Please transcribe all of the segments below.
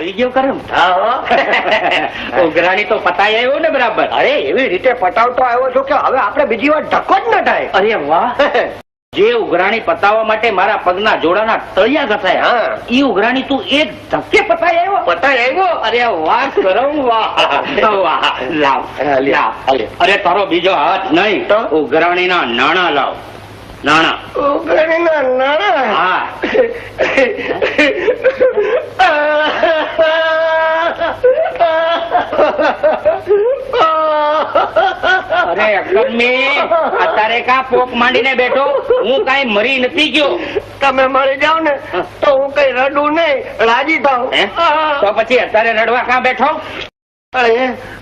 આવી ગયો કરમ? ઉઘરાણી તો પતાઈ આવ્યો ને બરાબર. અરે એવી રીતે પટાવતો આવ્યો છો કે હવે આપણે બીજી વાર ધક્કો જ ન થાય. અરે વાહ. જે ઉઘરાણી પતાવવા માટે મારા પગના જોડાના તળિયા ઘસાય હા. એ ઉઘરાણી તું એક ધક્કે પતાઈ આવ્યો? પતાઈ આવ્યો? અરે વાહ કરમ વાહ. વાહ લાવ લાવ. અરે તારો બીજો હાથ નહીં. તો? ઉઘરાણીના નાણા લાવ. નાણા. ઉઘરાણીના નાણા? હા. અરે અક્કલમી અત્યારે કા પોક માંડીને બેઠો? હું કાઈ મરી નથી ગયો. તમે મરી જાવ ને તો હું કઈ રડું નહીં રાજી થાવ તો પછી અત્યારે રડવા કા બેઠો?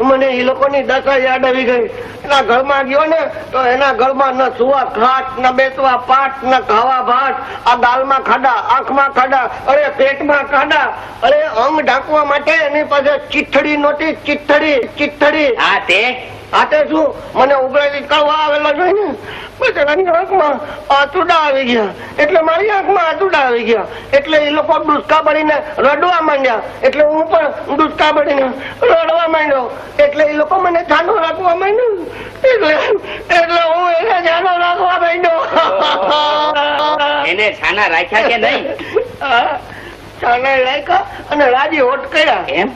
મને એ લોકોની દશા યાદ આવી ગઈ. એના ઘરમાં ગયો ને, તો એના ઘરમાં ન સુવા ખાટ ન બેસવા પાટ, ન ખાવા ભાત. આ દાલમાં ખાડા, આંખમાં ખાડા, અરે, પેટમાં ખાડા. અરે, અંગ ઢાંકવા માટે એની પાસે ચીઠડી નહોતી ચીઠડી ચીઠડી હા, તે? આતે શું મને ઉભરાયેલી કળવા આવેલા જોઈ ને પછી આંખમાં આતુડા આવી ગયા. એટલે મારી આંખમાં આતુડા આવી ગયા. એટલે એ લોકો ડુસકા બળીને રડવા માંડ્યા. એટલે હું પણ ડુસકા બળીને રડવા માંડ્યો. એટલે એ લોકો મને જાનો રાખવા માંડ્યું. એટલે એટલે હું એને જાનો રાખવા માંડ્યો. એને છાના રાખ્યા કે નહીં? ચાલે રાખ્યા અને રાજી હોટ કર્યા. એમ?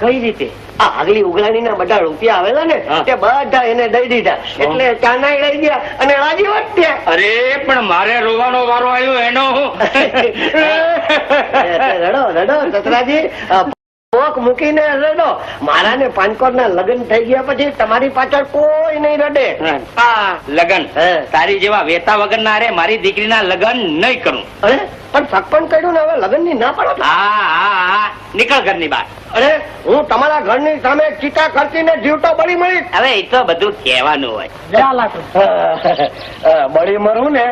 કઈ રીતે? આ આગલી ઉઘરાણીના બધા રૂપિયા આવેલા ને. તે બધા એને દઈ દીધા. એટલે ચાનાઈ લઈ ગયા અને રાજી હોટ થયા. અરે પણ મારે રોવાનો વારો આવ્યો એનો. રડો રડો સસરાજી પોક મૂકીને રડો. મારા ને પાનકોર ના લગ્ન થઈ ગયા પછી તમારી પાછળ કોઈ નહીં રડે. લગન. તારી જેવા વેતા વગર ના રે મારી દીકરીના લગન નહીં કરું. પણ સગપણ કર્યું ને હવે લગ્નની ના પડો નીકળ ઘરની બહાર. અરે હું તમારા ઘરની સામે ચીટા ખર્ચી ને જીવતો બળી મળી હવે એ તો બધું કહેવાનું હોય. બળી મરું ને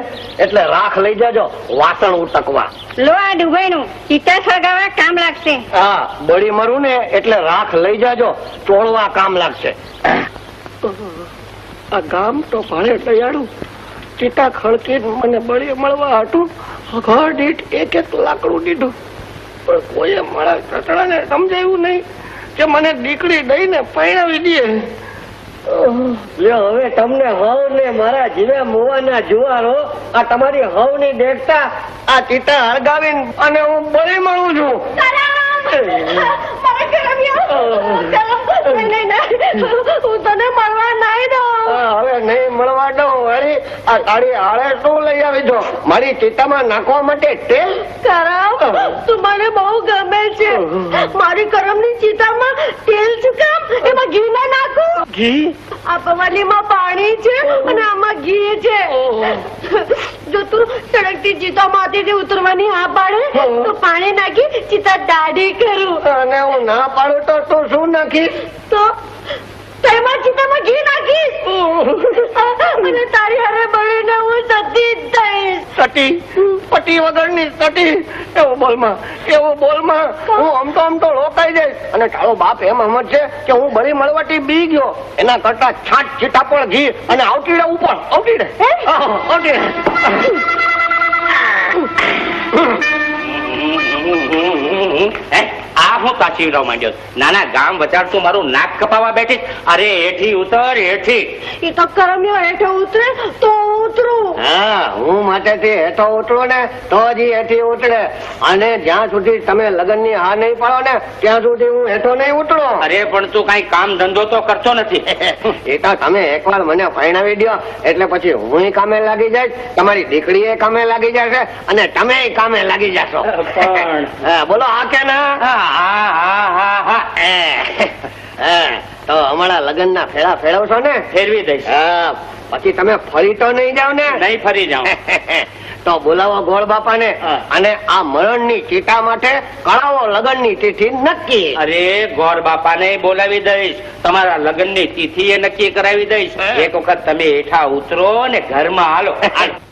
એટલે રાખ લઈ જજો વાસણ ઉટકવા. લો આ ડુબાઈનું ચિત્તા સળગાવવા કામ લાગશે. હા બળી મરું ને એટલે રાખ લઈ જાજો ચોળવા કામ લાગશે. આ ગામ તો ભારે દયાળું. ચિતા ખડકી મને બળી મળવા હતું ઘર દીઠ એક એક લાકડું દીધું. પણ કોઈએ મારા સસડાને સમજાયું નહીં કે મને દીકરી દઈને પરણાવી દે. હવે તમને હવ ને મારા જીવે મોવાના જુવારો આ તમારી હવની દેખતા આ ચિતા હળગાવીને અને હું બળી મળું છું હું તને મળવા નાઈ દઉં હા, હવે નહીં મળવા દઉં વળી આ તારી હાળે શું લઈ આવી છો? મારી ચિતામાં નાખવા માટે તેલ? કરમ તું મને બહુ ગમે છે. મારી કરમની ચિતામાં તેલ શું કામ? એમાં ઘી ના નાખું? ઘી? આ પવાલીમાં પાણી છે અને આમાં ઘી છે. જો તું સડકથી ચિતામાંથી ઉતરવાની હા પાડે તો પાણી નાખી ચિતા દાઢી કરું. અને હું ના પાડું તો તું શું નાખીશ? તો તેમાં ચિતામાં ઘી નાખીશ? સટી પટી વગરની સટી. એવું બોલમાં એવું બોલમાં હું આમ તો આમ તો રોકાઈ જઈશ. અને તારો બાપ એમ સમજ છે કે હું બળી મળવાથી બી ગયો. એના કરતા છાટ છીટા ઘી અને આવતી ઉપર આવતી રહે આહ, આવતી રહે હે? આ હું કાચીવડાવ માંડ્યો નાના ગામ વચાર તું મારું નાક કપાવા બેઠી. અરે હેઠી ઉતર હેઠી એ તો કરમ્યો હેઠે ઉતરે તો ઉતરું. હા હું હેઠો ઉતરો ને તો જ હેઠી ઉતરે. અને જ્યાં સુધી તમે લગ્નની હા નહીં પાડો ને ત્યાં સુધી હું હેઠો નહીં ઉતરો. અરે પણ તું કઈ કામ ધંધો તો કરતો નથી. એ તો તમે એકવાર મને ફાઈનાવી દો એટલે પછી હું કામે લાગી જઈશ તમારી દીકરી એ કામે લાગી જશે અને તમે કામે લાગી જશો. હા, બોલો હા? કે ના હા તો હમણાં લગ્ન ના ફેરા ફેરવશો ને? ફેરવી દઈશ. હા, પછી તમે ફરી તો નહીં જાવ ને? નહીં ફરી જાવ તો બોલાવો ગોળ બાપા ને અને આ મરણની ચિતા માટે કરાવો લગ્નની તિથિ નક્કી. અરે ગોળ બાપા ને બોલાવી દઈશ. તમારા લગ્નની તિથિ એ નક્કી કરાવી દઈશ. એક વખત તમે હેઠા ઉતરો ને ઘરમાં હાલો હાલો.